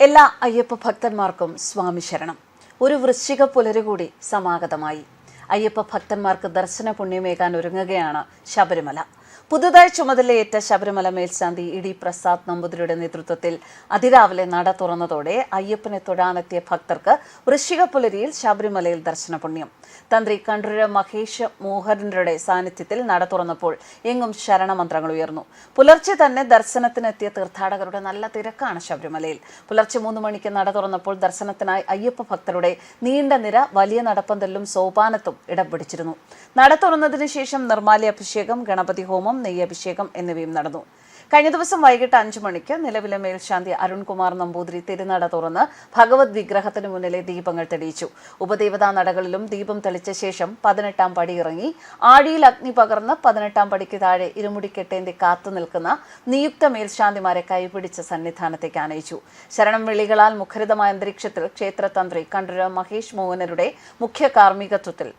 എല്ലാ അയ്യപ്പ ഭക്തന്മാർക്കും സ്വാമി ശരണം. ഒരു വൃശ്ചിക പുലരുകൂടി സമാഗതമായി. അയ്യപ്പ ഭക്തന്മാർക്ക് ദർശന പുണ്യമേകാൻ ഒരുങ്ങുകയാണ് ശബരിമല. പുതുതായി ചുമതലയേറ്റ ശബരിമല മേൽശാന്തി ഇടി പ്രസാദ് നമ്പൂതിരിയുടെ നേതൃത്വത്തിൽ അതിരാവിലെ നട തുറന്നതോടെ അയ്യപ്പനെ തൊഴാനെത്തിയ ഭക്തർക്ക് വൃശ്ചിക പുലരിയിൽ ശബരിമലയിൽ ദർശന പുണ്യം തന്ത്രി കണ്ഠരര് മഹേഷ് മോഹനരുടെ സാന്നിധ്യത്തിൽ നട തുറന്നപ്പോൾ എങ്ങും ശരണമന്ത്രങ്ങൾ ഉയർന്നു. പുലർച്ചെ തന്നെ ദർശനത്തിനെത്തിയ തീർത്ഥാടകരുടെ നല്ല തിരക്കാണ് ശബരിമലയിൽ. പുലർച്ചെ മൂന്ന് മണിക്ക് നട തുറന്നപ്പോൾ ദർശനത്തിനായി അയ്യപ്പ ഭക്തരുടെ നീണ്ട നിര വലിയ നടപ്പന്തലിലും സോപാനത്തും ഇടം പിടിച്ചിരുന്നു. നട തുറന്നതിന് ശേഷം നിർമ്മാല്യ അഭിഷേകം ഗണപതി ഹോമം നെയ്യഭിഷേകം എന്നിവയും നടന്നു. കഴിഞ്ഞ ദിവസം വൈകിട്ട് അഞ്ചു മണിക്ക് നിലവിലെ മേൽശാന്തി അരുൺകുമാർ നമ്പൂതിരി തിരുനട തുറന്ന് ഭഗവത് വിഗ്രഹത്തിന് മുന്നിലെ ദീപങ്ങൾ തെളിയിച്ചു. ഉപദേവതാ നടകളിലും ദീപം തെളിച്ച ശേഷം പതിനെട്ടാം പടി ഇറങ്ങി ആഴിയിൽ അഗ്നി പകർന്ന് പതിനെട്ടാം പടിക്ക് താഴെ ഇരുമുടിക്കെട്ടേന്തി കാത്തു നിൽക്കുന്ന നിയുക്ത മേൽശാന്തിമാരെ കൈപിടിച്ച് സന്നിധാനത്തേക്ക് ആനയിച്ചു. ശരണം വിളികളാൽ മുഖരിതമായ അന്തരീക്ഷത്തിൽ ക്ഷേത്രതന്ത്രി കണ്ഠര മഹേഷ് മോഹനരുടെ മുഖ്യ കാർമ്മികത്വത്തിൽ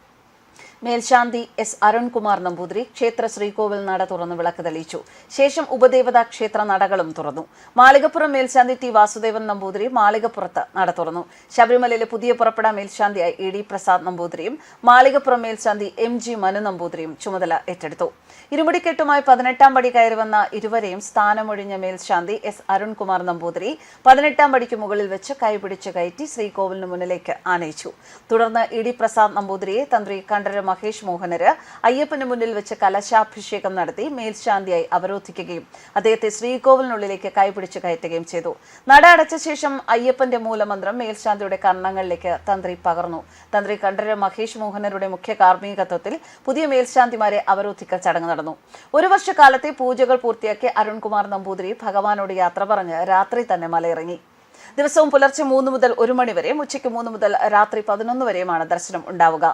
മേൽശാന്തി എസ് അരുൺകുമാർ നമ്പൂതിരി ക്ഷേത്ര ശ്രീകോവിൽ നട തുറന്ന് വിളക്ക് തെളിയിച്ചു. ശേഷം ഉപദേവതാ ക്ഷേത്ര നടകളും തുറന്നു. മാളികപ്പുറം മേൽശാന്തി ടി വാസുദേവൻ നമ്പൂതിരി മാളികപ്പുറത്ത് നട തുറന്നു. ശബരിമലയിലെ പുതിയ പുറപ്പെടാൻ മേൽശാന്തിയായി ഇ ഡി പ്രസാദ് നമ്പൂതിരിയും മാളികപ്പുറം മേൽശാന്തി എം ജി മനു നമ്പൂതിരിയും ചുമതല ഏറ്റെടുത്തു. ഇരുമുടിക്കെട്ടുമായി പതിനെട്ടാം പടി കയറി വന്ന ഇരുവരെയും സ്ഥാനമൊഴിഞ്ഞ മേൽശാന്തി എസ് അരുൺകുമാർ നമ്പൂതിരി പതിനെട്ടാം പടിക്ക് മുകളിൽ വെച്ച് കൈപിടിച്ച് കയറ്റി ശ്രീകോവിലിന് മുന്നിലേക്ക് ആനയിച്ചു. തുടർന്ന് ഇ ഡി പ്രസാദ് നമ്പൂതിരിയെ തന്ത്രി കണ്ഠര മഹേഷ് മോഹനര് അയ്യപ്പന് മുന്നിൽ വെച്ച് കലശാഭിഷേകം നടത്തി മേൽശാന്തിയായി അവരോധിക്കുകയും അദ്ദേഹത്തെ ശ്രീകോവിലിനുള്ളിലേക്ക് കൈപിടിച്ച് കയറ്റുകയും ചെയ്തു. നട അടച്ച ശേഷം അയ്യപ്പന്റെ മൂലമന്ത്രം മേൽശാന്തിയുടെ കർണങ്ങളിലേക്ക് തന്ത്രി പകർന്നു. തന്ത്രി കണ്ഠര മഹേഷ് മോഹനരുടെ മുഖ്യ കാർമ്മികത്വത്തിൽ പുതിയ മേൽശാന്തിമാരെ അവരോധിക്കൽ ചടങ്ങ് നടന്നു. ഒരു വർഷക്കാലത്തെ പൂജകൾ പൂർത്തിയാക്കി അരുൺകുമാർ നമ്പൂതിരി ഭഗവാനോട് യാത്ര പറഞ്ഞ് രാത്രി തന്നെ മലയിറങ്ങി. ദിവസവും പുലർച്ചെ മൂന്ന് മുതൽ ഒരു മണി ഉച്ചയ്ക്ക് മൂന്ന് മുതൽ രാത്രി പതിനൊന്ന് വരെയുമാണ് ദർശനം ഉണ്ടാവുക.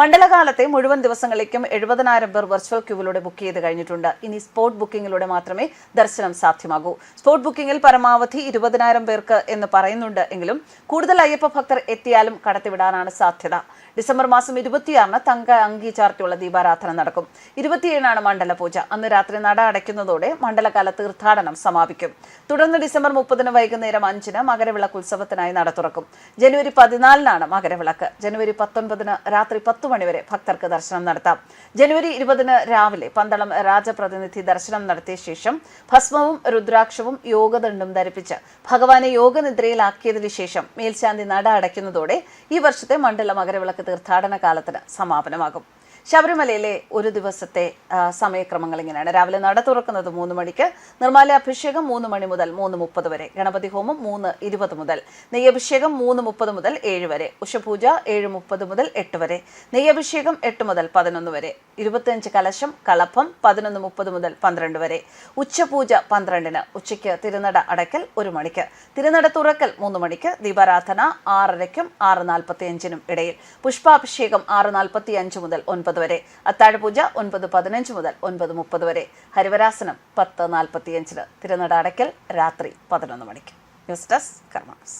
മണ്ഡലകാലത്തെ മുഴുവൻ ദിവസങ്ങളിലേക്കും എഴുപതിനായിരം പേർ വെർച്വൽ ക്യൂവിലൂടെ ബുക്ക് ചെയ്ത് കഴിഞ്ഞിട്ടുണ്ട്. ഇനി സ്പോട്ട് ബുക്കിംഗിലൂടെ മാത്രമേ ദർശനം സാധ്യമാകൂ. സ്പോട്ട് ബുക്കിംഗിൽ പരമാവധി ഇരുപതിനായിരം പേർക്ക് എന്ന് പറയുന്നുണ്ട് എങ്കിലും കൂടുതൽ അയ്യപ്പ ഭക്തർ എത്തിയാലും കടത്തിവിടാനാണ് സാധ്യത. ഡിസംബർ മാസം ഇരുപത്തിയാറിന് തങ്ക അങ്കി ചാർത്തിയുള്ള ദീപാരാധന നടക്കും. ഇരുപത്തിയേഴിനാണ് മണ്ഡല പൂജ. അന്ന് രാത്രി നട അടയ്ക്കുന്നതോടെ മണ്ഡലകാല തീർത്ഥാടനം സമാപിക്കും. തുടർന്ന് ഡിസംബർ മുപ്പതിന് വൈകുന്നേരം അഞ്ചിന് മകരവിളക്ക് ഉത്സവത്തിനായി നട തുറക്കും. ജനുവരി പതിനാലിനാണ് മകരവിളക്ക്. ജനുവരി പത്തൊൻപതിന് രാത്രി പത്ത് മണിവരെ ഭക്തർക്ക് ദർശനം നടത്താം. ജനുവരി ഇരുപതിന് രാവിലെ പന്തളം രാജപ്രതിനിധി ദർശനം നടത്തിയ ശേഷം ഭസ്മവും രുദ്രാക്ഷവും യോഗദണ്ഡും ധരിപ്പിച്ച് ഭഗവാനെ യോഗനിദ്രയിലാക്കിയതിനു ശേഷം മേൽശാന്തി നട അടയ്ക്കുന്നതോടെ ഈ വർഷത്തെ മണ്ഡല മകരവിളക്ക് തീർത്ഥാടന കാലത്തിന് സമാപനമാകും. ശബരിമലയിലെ ഒരു ദിവസത്തെ സമയക്രമങ്ങൾ ഇങ്ങനെയാണ്. രാവിലെ നട തുറക്കുന്നത് മൂന്ന് മണിക്ക് നിർമ്മാല അഭിഷേകം മൂന്ന് മണി മുതൽ മൂന്ന് മുപ്പത് വരെ ഗണപതി ഹോമം മൂന്ന് ഇരുപത് മുതൽ നെയ്യഭിഷേകം മൂന്ന് മുപ്പത് മുതൽ ഏഴ് വരെ ഉഷപൂജ ഏഴ് മുപ്പത് മുതൽ എട്ട് വരെ നെയ്യഭിഷേകം എട്ട് മുതൽ പതിനൊന്ന് വരെ ഇരുപത്തിയഞ്ച് കലശം കളഭം പതിനൊന്ന് മുപ്പത് മുതൽ പന്ത്രണ്ട് വരെ ഉച്ചപൂജ പന്ത്രണ്ടിന് ഉച്ചയ്ക്ക് തിരുനട അടയ്ക്കൽ ഒരു മണിക്ക് തിരുനട തുറക്കൽ മൂന്ന് മണിക്ക് ദീപാരാധന ആറരയ്ക്കും ആറ് നാൽപ്പത്തി അഞ്ചിനും ഇടയിൽ പുഷ്പാഭിഷേകം ആറ് നാൽപ്പത്തി അഞ്ച് മുതൽ ഒൻപത് വരെ. അത്താഴപൂജ ഒൻപത് പതിനഞ്ച് മുതൽ ഒൻപത് മുപ്പത് വരെ. ഹരിവരാസനം പത്ത് നാൽപ്പത്തിയഞ്ചിന്. തിരുനട അടയ്ക്കൽ രാത്രി പതിനൊന്ന് മണിക്ക്. News desk karmas